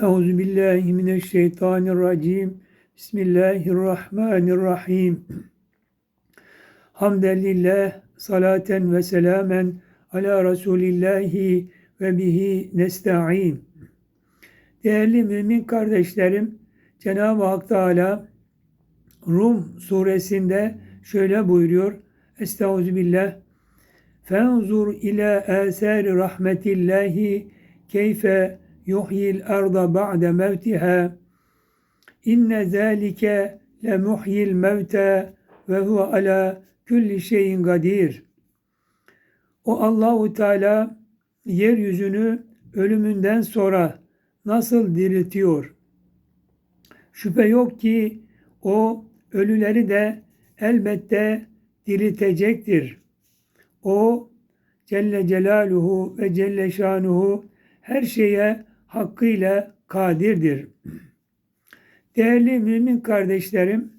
Euzu billahi mineşşeytanirracim. Bismillahirrahmanirrahim. Hamdülillah, salaten ve selamen ala Resulillahi ve bihi nesta'in. Değerli mümin kardeşlerim, Cenab-ı Hak Teala Rum suresinde şöyle buyuruyor. Estağfirullah. Fenzur ila asari rahmetillahi keyfe yuhyil arda ba'de mevtiha inne zâlike le muhyil mevte ve huve ala külli şeyin kadir. O Allahu Teala yeryüzünü ölümünden sonra nasıl diriltiyor? Şüphe yok ki o ölüleri de elbette diriltecektir. O Celle Celaluhu ve Celle Şanuhu her şeye hakkıyla kadirdir. Değerli mümin kardeşlerim,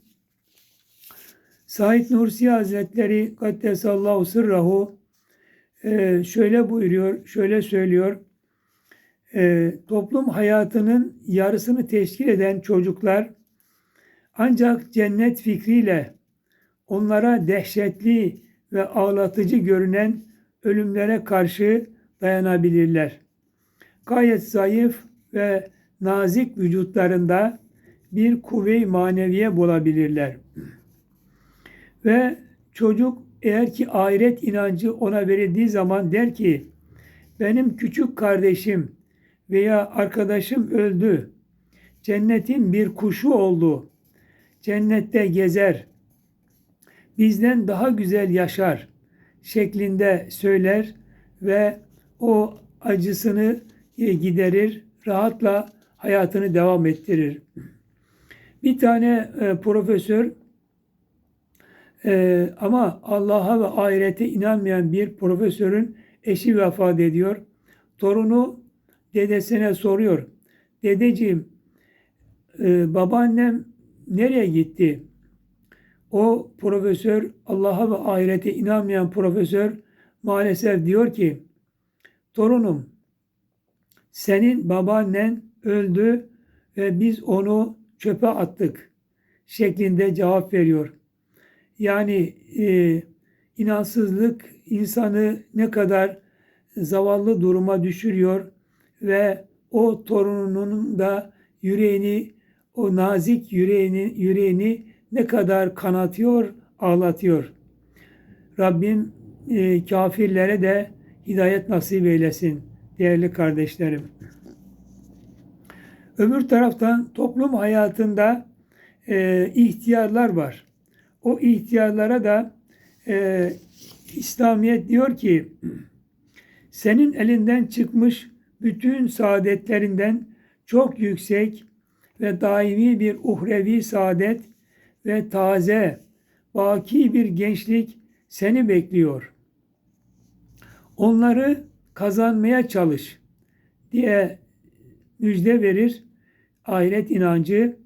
Said Nursi Hazretleri Kaddesallahu Sırrahu e, şöyle buyuruyor, şöyle söylüyor. E, toplum hayatının yarısını teşkil eden çocuklar ancak cennet fikriyle onlara dehşetli ve ağlatıcı görünen ölümlere karşı dayanabilirler. Gayet zayıf ve nazik vücutlarında bir kuvve-i maneviye bulabilirler. Ve çocuk eğer ki ahiret inancı ona verildiği zaman der ki benim küçük kardeşim veya arkadaşım öldü. Cennetin bir kuşu oldu. Cennette gezer. Bizden daha güzel yaşar şeklinde söyler ve o acısını giderir, rahatla hayatını devam ettirir. Bir tane e, profesör e, ama Allah'a ve ahirete inanmayan bir profesörün eşi vefat ediyor. Torunu dedesine soruyor. Dedeciğim e, babaannem nereye gitti? O profesör Allah'a ve ahirete inanmayan profesör maalesef diyor ki torunum senin babaannen öldü ve biz onu çöpe attık şeklinde cevap veriyor. Yani e, inansızlık insanı ne kadar zavallı duruma düşürüyor ve o torununun da yüreğini, o nazik yüreğini, yüreğini ne kadar kanatıyor, ağlatıyor. Rabbim e, kafirlere de hidayet nasip eylesin değerli kardeşlerim. Öbür taraftan toplum hayatında e, ihtiyarlar var. O ihtiyarlara da e, İslamiyet diyor ki senin elinden çıkmış bütün saadetlerinden çok yüksek ve daimi bir uhrevi saadet ve taze, baki bir gençlik seni bekliyor. Onları kazanmaya çalış diye müjde verir ahiret inancı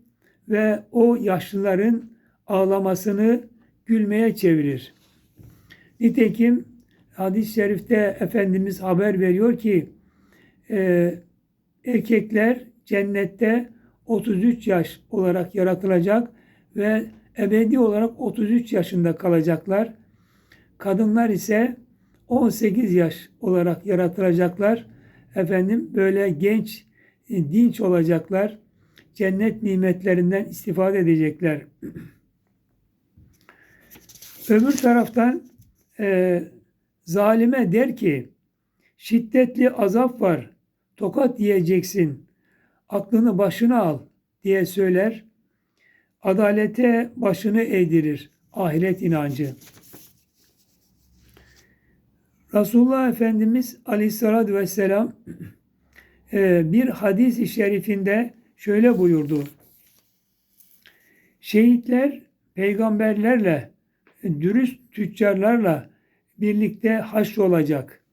ve o yaşlıların ağlamasını gülmeye çevirir. Nitekim hadis-i şerifte Efendimiz haber veriyor ki e, erkekler cennette 33 yaş olarak yaratılacak ve ebedi olarak 33 yaşında kalacaklar. Kadınlar ise 18 yaş olarak yaratılacaklar. Efendim böyle genç, e, dinç olacaklar. Cennet nimetlerinden istifade edecekler. Öbür taraftan e, zalime der ki şiddetli azap var. Tokat yiyeceksin. Aklını başına al diye söyler. Adalete başını eğdirir. Ahiret inancı. Resulullah Efendimiz Aleyhisselatü Vesselam e, bir hadis-i şerifinde şöyle buyurdu. Şehitler peygamberlerle, dürüst tüccarlarla birlikte haşr olacak.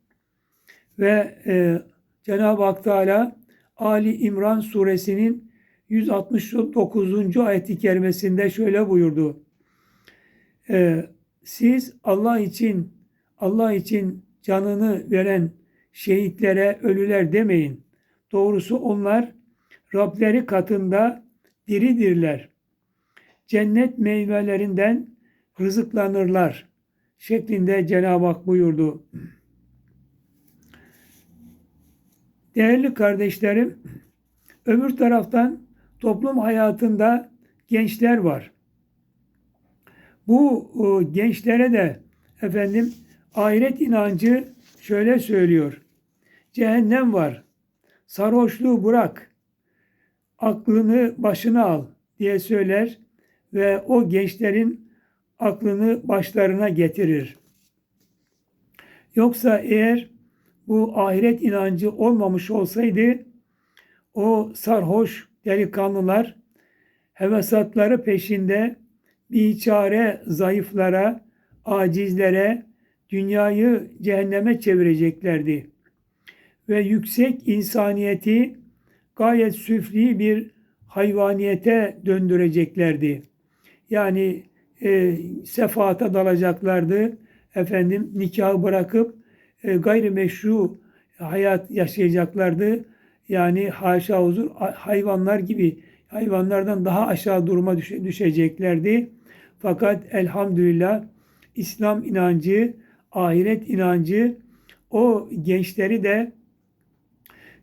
Ve e, Cenab-ı Hak Teala Ali İmran suresinin 169. ayeti kerimesinde şöyle buyurdu. E, siz Allah için Allah için canını veren şehitlere ölüler demeyin. Doğrusu onlar Rableri katında diridirler. Cennet meyvelerinden rızıklanırlar şeklinde Cenab-ı Hak buyurdu. Değerli kardeşlerim, öbür taraftan toplum hayatında gençler var. Bu e, gençlere de efendim ahiret inancı şöyle söylüyor. Cehennem var. Sarhoşluğu bırak. Aklını başına al diye söyler ve o gençlerin aklını başlarına getirir. Yoksa eğer bu ahiret inancı olmamış olsaydı o sarhoş delikanlılar hevesatları peşinde biçare zayıflara, acizlere dünyayı cehenneme çevireceklerdi. Ve yüksek insaniyeti gayet süfli bir hayvaniyete döndüreceklerdi. Yani e, sefaata dalacaklardı. Efendim nikahı bırakıp e, gayrimeşru hayat yaşayacaklardı. Yani haşa huzur hayvanlar gibi hayvanlardan daha aşağı duruma düşe, düşeceklerdi. Fakat elhamdülillah İslam inancı, ahiret inancı o gençleri de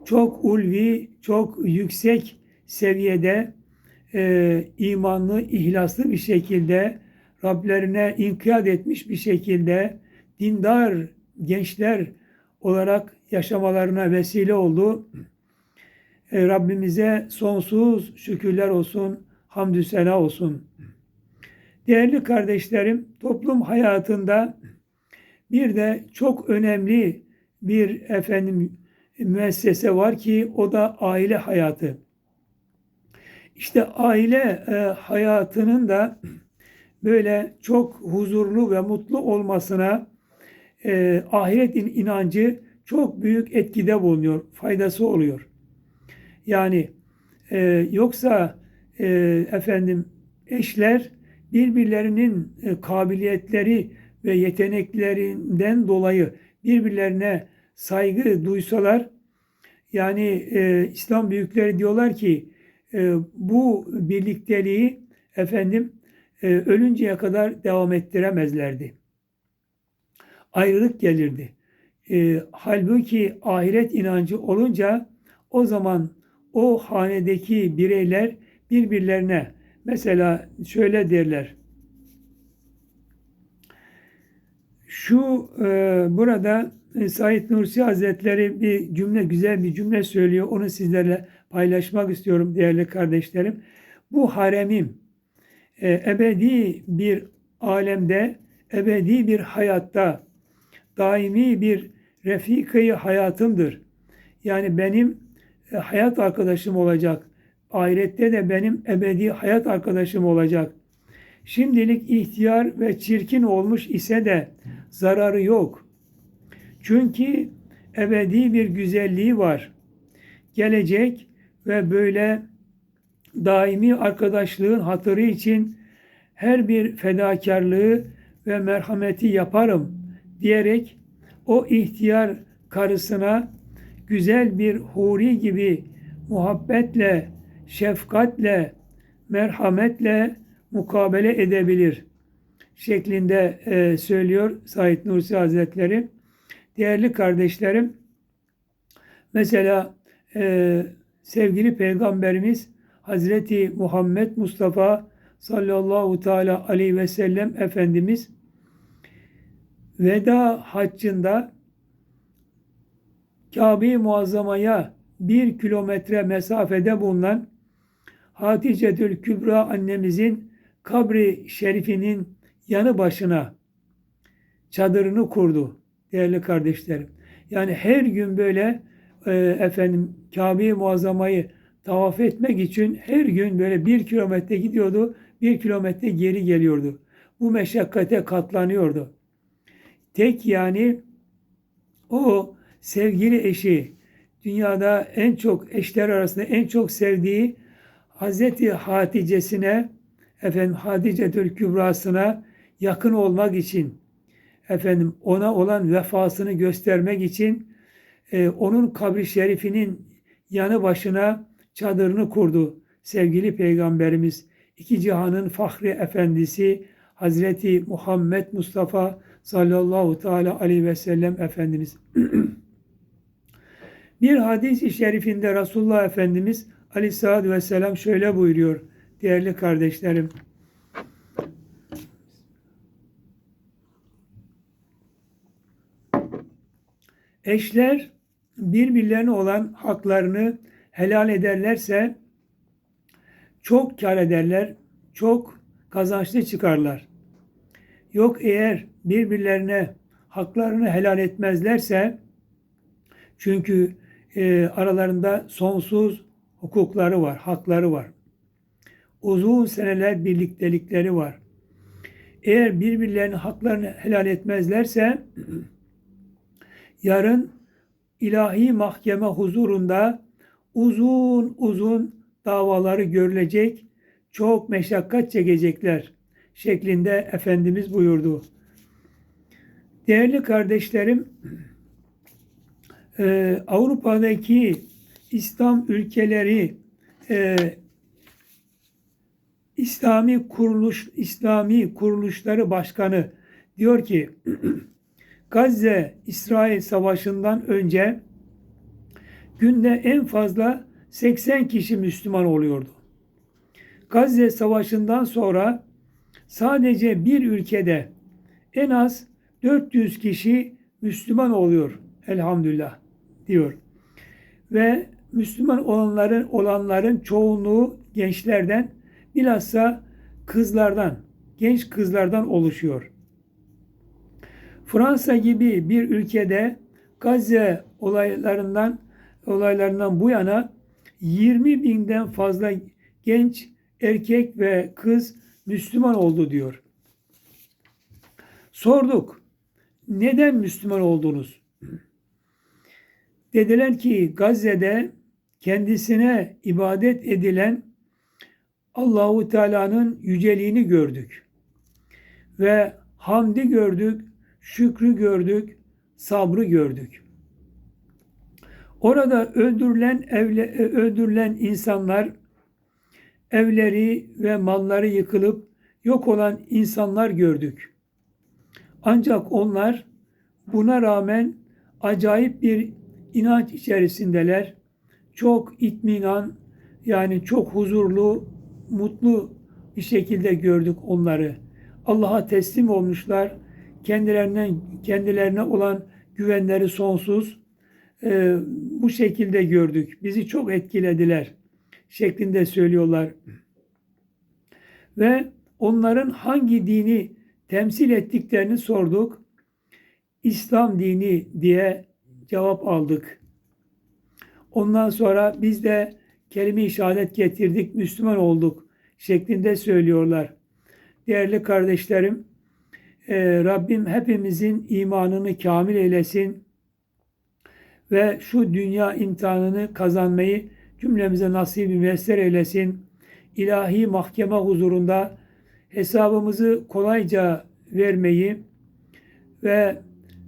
çok ulvi, çok yüksek seviyede e, imanlı, ihlaslı bir şekilde Rablerine inkiyat etmiş bir şekilde dindar gençler olarak yaşamalarına vesile oldu. E, Rabbimize sonsuz şükürler olsun, hamdü sena olsun. Değerli kardeşlerim, toplum hayatında bir de çok önemli bir efendim müessese var ki o da aile hayatı. İşte aile e, hayatının da böyle çok huzurlu ve mutlu olmasına e, ahiretin inancı çok büyük etkide bulunuyor, faydası oluyor. Yani e, yoksa e, efendim eşler birbirlerinin e, kabiliyetleri ve yeteneklerinden dolayı birbirlerine saygı duysalar yani e, İslam büyükleri diyorlar ki e, bu birlikteliği efendim e, ölünceye kadar devam ettiremezlerdi. Ayrılık gelirdi. E, halbuki ahiret inancı olunca o zaman o hanedeki bireyler birbirlerine mesela şöyle derler. Şu e, burada Said Nursi Hazretleri bir cümle, güzel bir cümle söylüyor. Onu sizlerle paylaşmak istiyorum değerli kardeşlerim. Bu haremim e, ebedi bir alemde, ebedi bir hayatta, daimi bir refika hayatımdır. Yani benim e, hayat arkadaşım olacak. Ahirette de benim ebedi hayat arkadaşım olacak. Şimdilik ihtiyar ve çirkin olmuş ise de zararı yok. Çünkü ebedi bir güzelliği var. Gelecek ve böyle daimi arkadaşlığın hatırı için her bir fedakarlığı ve merhameti yaparım diyerek o ihtiyar karısına güzel bir huri gibi muhabbetle, şefkatle, merhametle mukabele edebilir şeklinde e, söylüyor Said Nursi Hazretleri. Değerli kardeşlerim, mesela e, sevgili Peygamberimiz Hazreti Muhammed Mustafa sallallahu teala aleyhi ve sellem Efendimiz veda haccında Kabe-i Muazzama'ya bir kilometre mesafede bulunan Hatice'dül Kübra annemizin kabri şerifinin yanı başına çadırını kurdu değerli kardeşlerim. Yani her gün böyle e, efendim Kabe-i Muazzama'yı tavaf etmek için her gün böyle bir kilometre gidiyordu, bir kilometre geri geliyordu. Bu meşakkate katlanıyordu. Tek yani o sevgili eşi, dünyada en çok eşler arasında en çok sevdiği Hazreti Hatice'sine, efendim Hatice Kübra'sına yakın olmak için, efendim ona olan vefasını göstermek için e, onun kabri şerifinin yanı başına çadırını kurdu. Sevgili Peygamberimiz, iki cihanın fahri efendisi Hazreti Muhammed Mustafa sallallahu teala aleyhi ve sellem Efendimiz. Bir hadis-i şerifinde Resulullah Efendimiz aleyhissalatü vesselam şöyle buyuruyor değerli kardeşlerim. Eşler birbirlerine olan haklarını helal ederlerse çok kar ederler, çok kazançlı çıkarlar. Yok eğer birbirlerine haklarını helal etmezlerse çünkü e, aralarında sonsuz hukukları var, hakları var. Uzun seneler birliktelikleri var. Eğer birbirlerinin haklarını helal etmezlerse yarın ilahi mahkeme huzurunda uzun uzun davaları görülecek, çok meşakkat çekecekler şeklinde Efendimiz buyurdu. Değerli kardeşlerim, e, Avrupa'daki İslam ülkeleri e, İslami kuruluş İslami kuruluşları başkanı diyor ki Gazze İsrail savaşından önce günde en fazla 80 kişi Müslüman oluyordu. Gazze savaşından sonra sadece bir ülkede en az 400 kişi Müslüman oluyor elhamdülillah diyor. Ve Müslüman olanların olanların çoğunluğu gençlerden bilhassa kızlardan, genç kızlardan oluşuyor. Fransa gibi bir ülkede Gazze olaylarından olaylarından bu yana 20 binden fazla genç erkek ve kız Müslüman oldu diyor. Sorduk. Neden Müslüman oldunuz? Dediler ki Gazze'de kendisine ibadet edilen Allahu Teala'nın yüceliğini gördük. Ve hamdi gördük, şükrü gördük, sabrı gördük. Orada öldürülen evle, öldürülen insanlar evleri ve malları yıkılıp yok olan insanlar gördük. Ancak onlar buna rağmen acayip bir inanç içerisindeler. Çok itminan yani çok huzurlu, mutlu bir şekilde gördük onları. Allah'a teslim olmuşlar. Kendilerinden kendilerine olan güvenleri sonsuz. Ee, bu şekilde gördük. Bizi çok etkilediler şeklinde söylüyorlar. Ve onların hangi dini temsil ettiklerini sorduk. İslam dini diye cevap aldık. Ondan sonra biz de kelime-i şehadet getirdik, Müslüman olduk şeklinde söylüyorlar. Değerli kardeşlerim, e, Rabbim hepimizin imanını kamil eylesin ve şu dünya imtihanını kazanmayı cümlemize nasip-i müyesser eylesin. İlahi mahkeme huzurunda hesabımızı kolayca vermeyi ve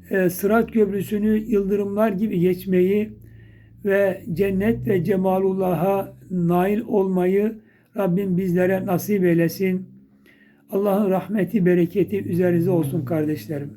e, sırat köprüsünü yıldırımlar gibi geçmeyi ve cennet ve cemalullah'a nail olmayı Rabbim bizlere nasip eylesin. Allah'ın rahmeti, bereketi üzerinize olsun kardeşlerim.